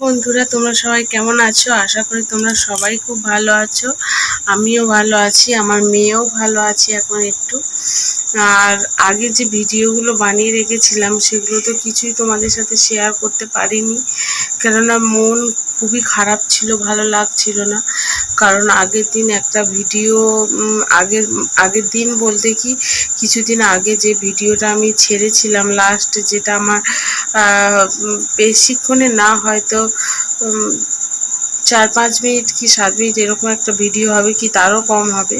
বন্ধুরা, তোমরা সবাই কেমন আছো? আশা করি তোমরা সবাই খুব ভালো আছো। আমিও ভালো আছি, আমার মেয়েও ভালো আছে এখন একটু। আর আগে যে ভিডিওগুলো বানিয়ে রেখেছিলাম, সেগুলো তো কিছুই তোমাদের সাথে শেয়ার করতে পারিনি। কেননা মন খুবই খারাপ ছিল, ভালো লাগছিল না। কারণ আগের দিন একটা ভিডিও আগের আগের দিন বলতে কি, কিছুদিন আগে যে ভিডিওটা আমি ছেড়েছিলাম লাস্ট যেটা আমার বেশিক্ষণে না হয়তো চার পাঁচ মিনিট কি সাত মিনিট এরকম একটা ভিডিও হবে কি তারও কম হবে।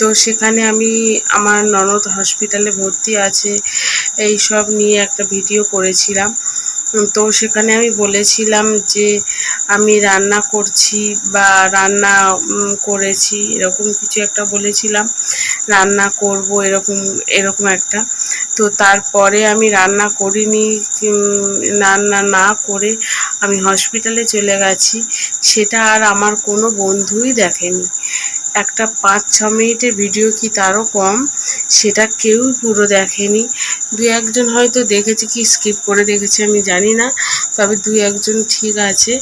তো সেখানে আমি আমার ননদ হসপিটালে ভর্তি আছে এই সব নিয়ে একটা ভিডিও করেছিলাম। তো সেখানে আমি বলেছিলাম যে আমি রান্না করছি বা রান্না করেছি, এরকম কিছু একটা বলেছিলাম, রান্না করব এরকম এরকম একটা। তো তারপরে আমি রান্না করিনি রান্না না করে আমি হসপিটালে চলে গেছি, সেটা আর আমার কোনো বন্ধুই দেখেনি। একটা পাঁচ, ছ মিনিটের ভিডিও কি তারও কম? সেটা কেউ পুরো দেখেনি। দু একজন হয়তো দেখেছে কি স্কিপ করে দেখেছে আমি জানি না, তবে দু একজন ঠিক আছে।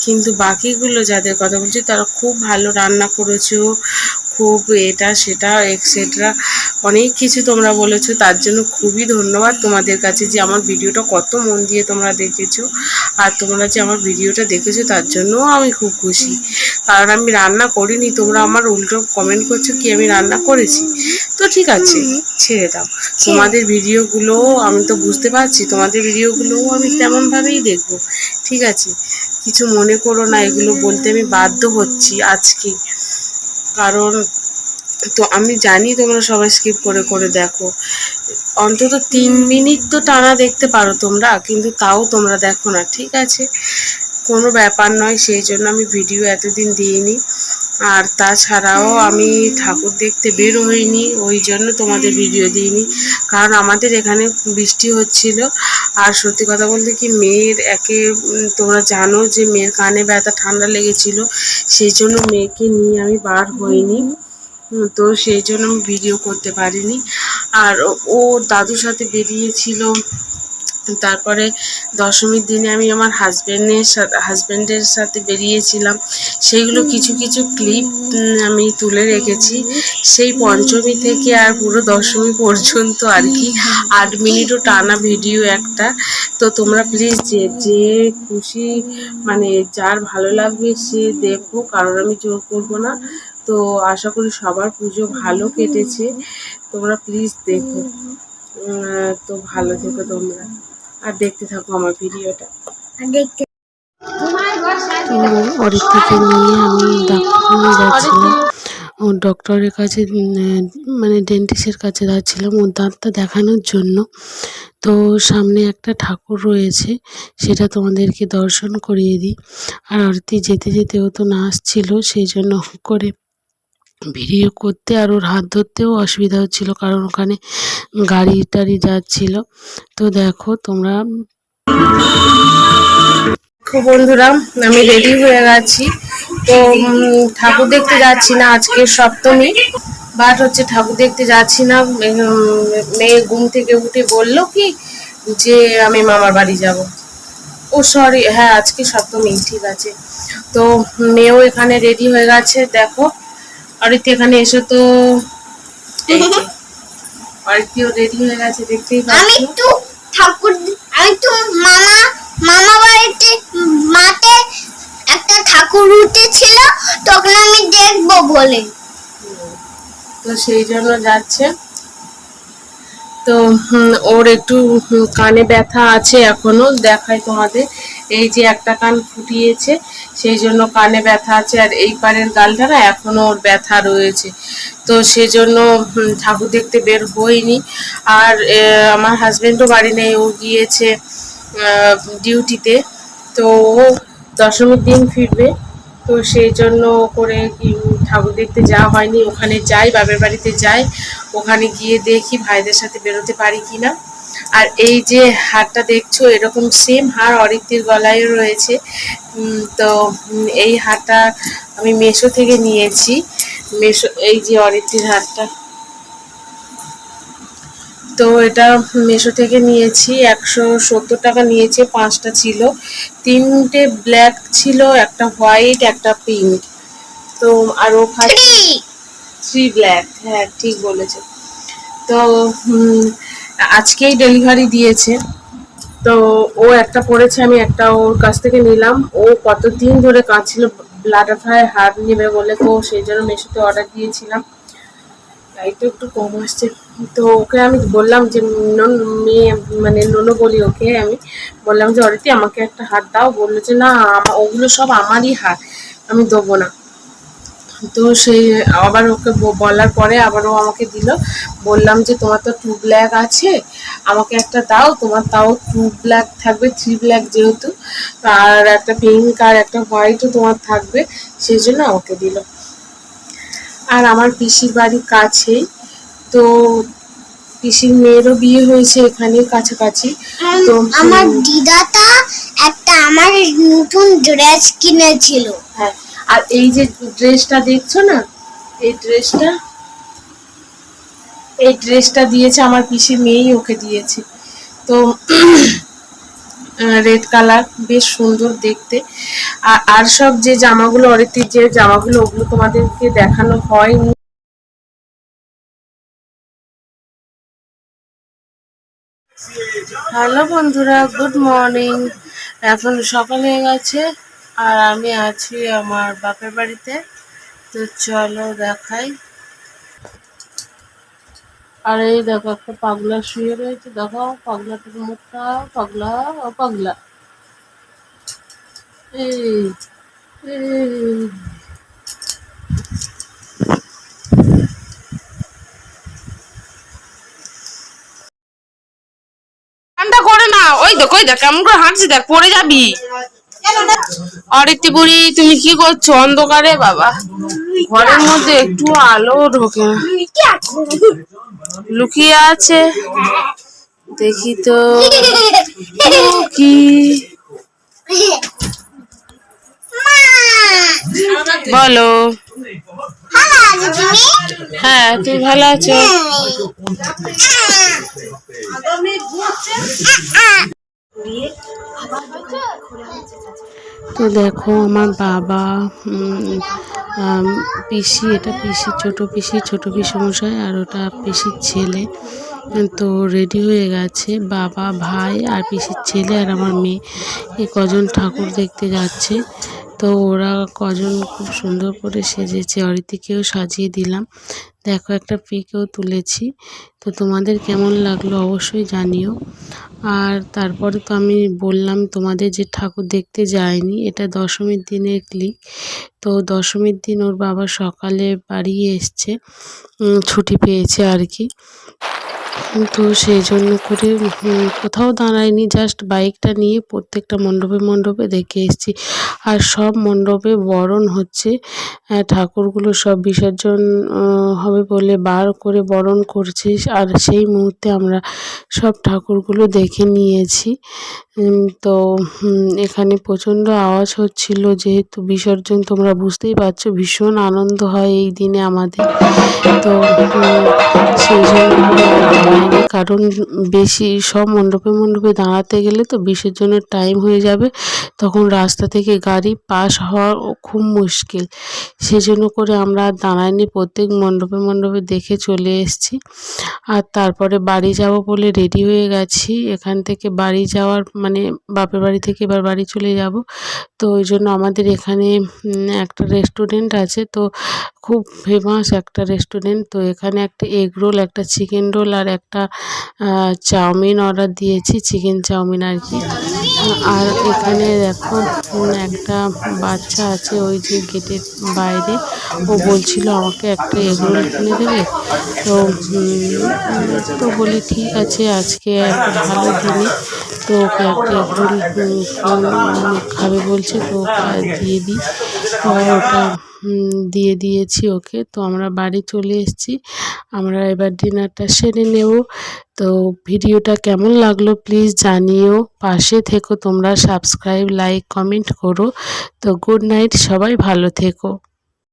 কিন্তু বাকিগুলো যাদের কথা বলছি, তারা খুব ভালো রান্না করেছ খুব এটা সেটা এক্সেট্রা অনেক কিছু তোমরা বলেছ। তার জন্য খুবই ধন্যবাদ তোমাদের কাছে যে আমার ভিডিওটা কত মন দিয়ে তোমরা দেখেছ। আর তোমরা যে আমার ভিডিওটা দেখেছ তার জন্যও আমি খুব খুশি। কারণ আমি রান্না করিনি তোমরা আমার উল্টো কমেন্ট করছ কি আমি রান্না করেছি। তো ঠিক আছে ছেড়ে দাও। তোমাদের ভিডিওগুলোও আমি তো বুঝতে পারছি তোমাদের ভিডিওগুলোও আমি তেমনভাবেই দেখব। ঠিক আছে কিছু মনে করো না এগুলো বলতে আমি বাধ্য হচ্ছি আজকে। কারণ তো আমি জানি তোমরা সবাই স্কিপ করে করে দেখো। অন্তত তিন মিনিট তো টানা দেখতে পারো তোমরা, কিন্তু তাও তোমরা দেখো না, ঠিক আছে? কোনো ব্যাপার নয়, সেই জন্য আমি ভিডিও এতদিন দিইনি। আর তাছাড়াও আমি ঠাকুর দেখতে বের হইনি, ওই জন্য তোমাদের ভিডিও দিইনি। কারণ আমাদের এখানে বৃষ্টি হচ্ছিল, আর সত্যি কথা বলতে কি মেয়ের একে তোমরা জানো যে মেয়ের কানে ব্যথা, ঠান্ডা লেগেছিল, সেই জন্য মেয়েকে নিয়ে আমি বার হইনি। তো সেই জন্য আমি ভিডিও করতে পারিনি। আর ও দাদুর সাথে বেরিয়েছিল, তারপরে দশমীর দিনে আমি আমার হাজব্যান্ডের সাথে হাজব্যান্ডের সাথে বেরিয়েছিলাম। সেইগুলো কিছু কিছু ক্লিপ আমি তুলে রেখেছি। সেই পঞ্চমী থেকে আর পুরো দশমী পর্যন্ত আর কি। আট মিনিটও টানা ভিডিও একটা। তো তোমরা প্লিজ যে যে খুশি মানে যার ভালো লাগবে সে দেখো কারণ আমি জোর করব না। তো আশা করি সবার পুজো ভালো কেটেছে। তোমরা প্লিজ দেখো। তো ভালো থেকো তোমরা। আর দেখতে থাকো আমার ভিডিওটা। দেখতে অরিত্রিকে নিয়ে আমি ডাক্তারখানে যাচ্ছিলাম। ও ডক্টরের কাছে মানে ডেন্টিস্টের কাছে যাচ্ছিলাম ওর দাঁতটা দেখানোর জন্য। তো সামনে একটা ঠাকুর রয়েছে সেটা তোমাদেরকে দর্শন করিয়ে দিই। আর অরিত্রি যেতে যেতে ও তো নাচছিল সেই জন্য করে ভিডিও করতে আর ওর হাত ধরতেও অসুবিধা হচ্ছিল কারণ ওখানে গাড়ি টাড়ি যাচ্ছিল। তো দেখো তোমরা বন্ধুরা, আমি রেডি হয়ে গেছি। তো ঠাকুর দেখতে যাচ্ছি না আজকে সপ্তমী বাট হচ্ছে ঠাকুর দেখতে যাচ্ছি না। মেয়ে ঘুম থেকে উঠে বলল কি যে, আমি মামার বাড়ি যাব। ও সরি হ্যাঁ আজকে সপ্তমী, ঠিক আছে। তো, মেয়েও এখানে রেডি হয়ে গেছে, দেখো। অরিত্রি এখানে এসে তো অরিত্রিও রেডি হয়ে গেছে দেখতেই আমি একটু ঠাকুর আমি একটু মামা মামা বাড়িতে মাঠে একটা ঠাকুর উঠেছিল তখন আমি দেখব বলে। তো সেই জন্য যাচ্ছে। তো ওর একটু কানে ব্যথা আছে এখনও, দেখাই তোমাদের। এই যে একটা কান ফুটিয়েছে, সেই জন্য কানে ব্যথা আছে, আর এই পারের গালটা না এখনও ওর ব্যথা রয়েছে। তো সেজন্য ঠাকুর দেখতে বের হইনি। আর আমার হাজবেন্ডও বাড়ি নেই, ও গিয়েছে ডিউটিতে তো ও দশমীর দিন ফিরবে, তো সেই জন্য করে ঠাকুর দেখতে যাওয়া হয়নি। ওখানে যাই, বাপের বাড়িতে যাই। ওখানে গিয়ে দেখি ভাইদের সাথে বেরোতে পারি কিনা। আর এই যে হারটা দেখছ, এরকম সেম হার অরিত্রির গলায় রয়েছে। তো এই হারটা আমি মেশো থেকে নিয়েছি। মেশো, এই যে অরিত্রির হারটা। তো এটা মেশো থেকে নিয়েছি, একশো সত্তর টাকা নিয়েছে, পাঁচটা ছিল। তিনটে ব্ল্যাক ছিল, একটা হোয়াইট একটা পিঙ্ক তো, আর ওখানে থ্রি ব্ল্যাক হ্যাঁ ঠিক বলেছে। তো আজকেই ডেলিভারি দিয়েছে। তো, ও একটা পড়েছে, আমি একটা ওর কাছ থেকে নিলাম। ও কতদিন ধরে কাঁদছিল ব্লাডারফ্লাই হার নেবে বলে। তো, সেই জন্য মেশোতে অর্ডার দিয়েছিলাম। লাইটটা একটু কম আসছে। তো, ওকে আমি বললাম যে নন- মেয়ে মানে নোনো বলি ওকে আমি। বললাম যে অরিতি আমাকে একটা হাত দাও। বলল যে, না ওগুলো সব আমারই হাত। আমি দেবো না। তো সেই আবার ওকে বলার পরে আবার ও আমাকে দিল। বললাম যে তোমার তো টু ব্ল্যাক আছে আমাকে একটা দাও তোমার তাও টু ব্ল্যাক থাকবে থ্রি ব্ল্যাক যেহেতু। আর একটা পিঙ্ক আর একটা হোয়াইটও তোমার থাকবে সেই জন্য আমাকে দিল। আর আমার পিসির বাড়ি কাছেই। তো পিসির মেয়েরও বিয়ে হয়েছে এখানে কাছাকাছি। তো আমার দিদাটা একটা আমার নতুন ড্রেস কিনেছিল। হ্যাঁ। আর এই যে ড্রেসটা দেখছ না, এই ড্রেসটা এই ড্রেসটা দিয়েছে আমার পিসির মেয়েই ওকে দিয়েছে। তো রেড কালার বেশ সুন্দর দেখতে। আর আর সব যে জামাগুলো অরিতির যে জামাগুলো, ওগুলো তোমাদেরকে দেখানো হয়নি। হ্যালো বন্ধুরা গুড মর্নিং এখন সকাল হয়ে গেছে। আর আমি আছি আমার বাপের বাড়িতে। তো চলো দেখাই। আর এই দেখো, একটা পাগলা শুয়ে রয়েছে। দেখো, পাগলাটার মুখটা, পাগলা, ও পাগলা। ঠান্ডা করে না। ওই দেখ ওই দেখ, কেমন করে হাঁটছি দেখ, পড়ে যাবি। অরিতি বুড়ি তুমি কি করছ? অন্ধকারে, বাবা। ঘরের মধ্যে একটু আলো ঢোকে। না লুকিয়ে আছে। দেখি তো। কি বলো। হ্যাঁ তুমি ভালো আছো? তো দেখো আমার বাবা পিসি, এটা পিসি, ছোট পিসি ছোট পিসি মশাই আর ওটা পিসির ছেলে। তো রেডি হয়ে গেছে, বাবা, ভাই আর পিসির ছেলে আর আমার মেয়ে। কজন ঠাকুর দেখতে যাচ্ছে। তো ওরা কজন খুব সুন্দর করে সেজেছে। অরিতিকেও সাজিয়ে দিলাম। দেখো একটা পিকেও তুলেছি। তো তোমাদের কেমন লাগল অবশ্যই জানিও। আর তারপরে তো আমি বললাম, তোমাদের যে ঠাকুর দেখতে যায়নি, এটা দশমীর দিনের ক্লিক তো দশমীর দিন ওর বাবা সকালে বাড়ি এসছে। ছুটি পেয়েছে আর কি। তো সেই জন্য করে কোথাও দাঁড়ায়নি জাস্ট বাইকটা নিয়ে প্রত্যেকটা মণ্ডপে মণ্ডপে দেখে এসেছি। আর সব মণ্ডপে বরণ হচ্ছে। ঠাকুরগুলো সব বিসর্জন হবে বলে বার করে বরণ করছে। আর সেই মুহূর্তে আমরা সব ঠাকুরগুলো দেখে নিয়েছি। তো এখানে প্রচণ্ড আওয়াজ হচ্ছিল, যেহেতু বিসর্জন তোমরা বুঝতেই পারছ, ভীষণ আনন্দ হয় এই দিনে আমাদের। তো সেই জন্য কারণ বেশি সব মণ্ডপে মণ্ডপে দাঁড়াতে গেলে তো বিসর্জনের টাইম হয়ে যাবে, তখন রাস্তা থেকে গাড়ি পাস হওয়া খুব মুশকিল। সেজন্য করে আমরা দাঁড়াইনি, প্রত্যেক মণ্ডপে মণ্ডপে দেখে চলে এসেছি। আর তারপরে বাড়ি যাব বলে রেডি হয়ে গেছি, এখান থেকে বাড়ি যাওয়ার মানে বাপের বাড়ি থেকে এবার বাড়ি চলে যাব। তো ওই জন্য আমাদের এখানে একটা রেস্টুরেন্ট আছে। তো খুব ফেমাস একটা রেস্টুরেন্ট তো এখানে একটা এগ রোল একটা চিকেন রোল আর একটা চাউমিন অর্ডার দিয়েছি চিকেন চাউমিন আর কি। আর এখানে দেখো একটা বাচ্চা আছে ওই যে গেটের বাইরে। ও বলছিল আমাকে একটা এগ রোল কিনে দেবে। তো তো বলি, ঠিক আছে, আজকে একটা ভালো দিনে। তো ওকে খাবে বলছে, তো দিয়ে দিই। তো ওটা দিয়ে দিয়েছি ওকে। তো আমরা বাড়ি চলে এসেছি। আমরা এবার ডিনারটা সেরে নেব। তো ভিডিওটা কেমন লাগল প্লিজ জানিও। পাশে থেকো তোমরা, সাবস্ক্রাইব, লাইক, কমেন্ট করো। তো গুড নাইট, সবাই ভালো থেকো।